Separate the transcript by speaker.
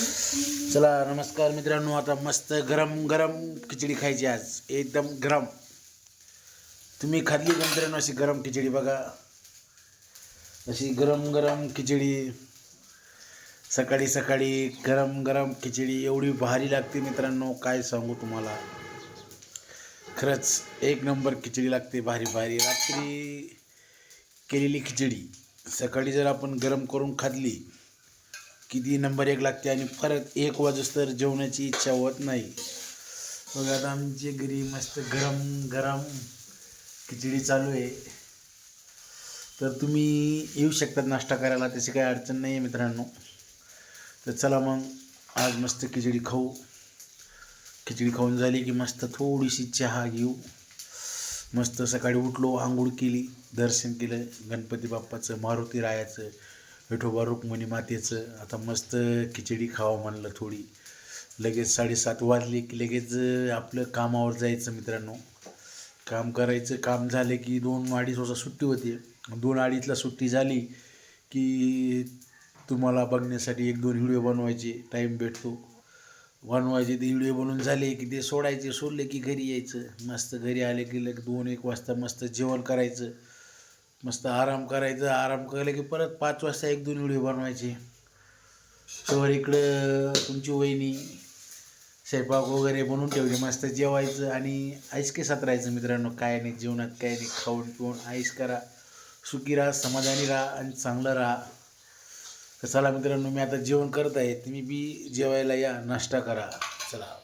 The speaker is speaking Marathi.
Speaker 1: चला नमस्कार मित्रांनो. आता मस्त गरम गरम खिचडी खायची आज. एकदम गरम. तुम्ही खाल्ली का मित्रांनो अशी गरम खिचडी? बघा. अशी गरम गरम खिचडी. सकाळी सकाळी गरम गरम खिचडी. एवढी भारी लागते मित्रांनो काय सांगू तुम्हाला. खरंच एक नंबर खिचडी लागते भारी भारी. रात्री केलेली खिचडी. सकाळी जर आपण गरम करून खाल्ली किती नंबर एक लागते आणि परत एक वाजूस तर जेवणाची इच्छा होत नाही. बघा आता आमच्या घरी मस्त गरम गरम खिचडी चालू आहे. तर तुम्ही येऊ शकतात नाश्ता करायला त्याची काही अडचण नाही आहे मित्रांनो. तर चला मग आज मस्त खिचडी खाऊ. खिचडी खाऊन झाली की मस्त थोडीशी चहा घेऊ. मस्त सकाळी उठलो आंघोळ केली दर्शन केलं गणपती बाप्पाचं मारुती रायाचं विठोबा रुक्मिणी मातेचं आता मस्त खिचडी खावं म्हणलं थोडी. लगेच साडेसात वाजले की लगेच आपलं कामावर जायचं मित्रांनो. काम करायचं काम झालं की दोन अडीच वाजता सुट्टी होते. दोन अडीचला सुट्टी झाली की तुम्हाला बघण्यासाठी एक दोन व्हिडिओ बनवायचे टाईम भेटतो. बनवायचे ते व्हिडिओ बनवून झाले की ते सोडायचे सोडले की घरी यायचं. मस्त घरी आले की लग दोन एक वाजता मस्त जेवण करायचं. मस्त आराम करायचं आराम केला की परत पाच वाजता एक दोन व्हिडिओ बनवायचे. तर इकडं तुमची वहिनी स्वयंपाक वगैरे बनवून ठेवली मस्त जेवायचं आणि आईस केसात राहायचं मित्रांनो. काय नाही जेवणात काय नाही खाऊन पिऊन आईस करा सुखी राहा समाधानी राहा आणि चांगलं राहा. तर चला मित्रांनो मी आता जेवण करत आहे. तुम्ही बी जेवायला या नाश्ता करा. चला.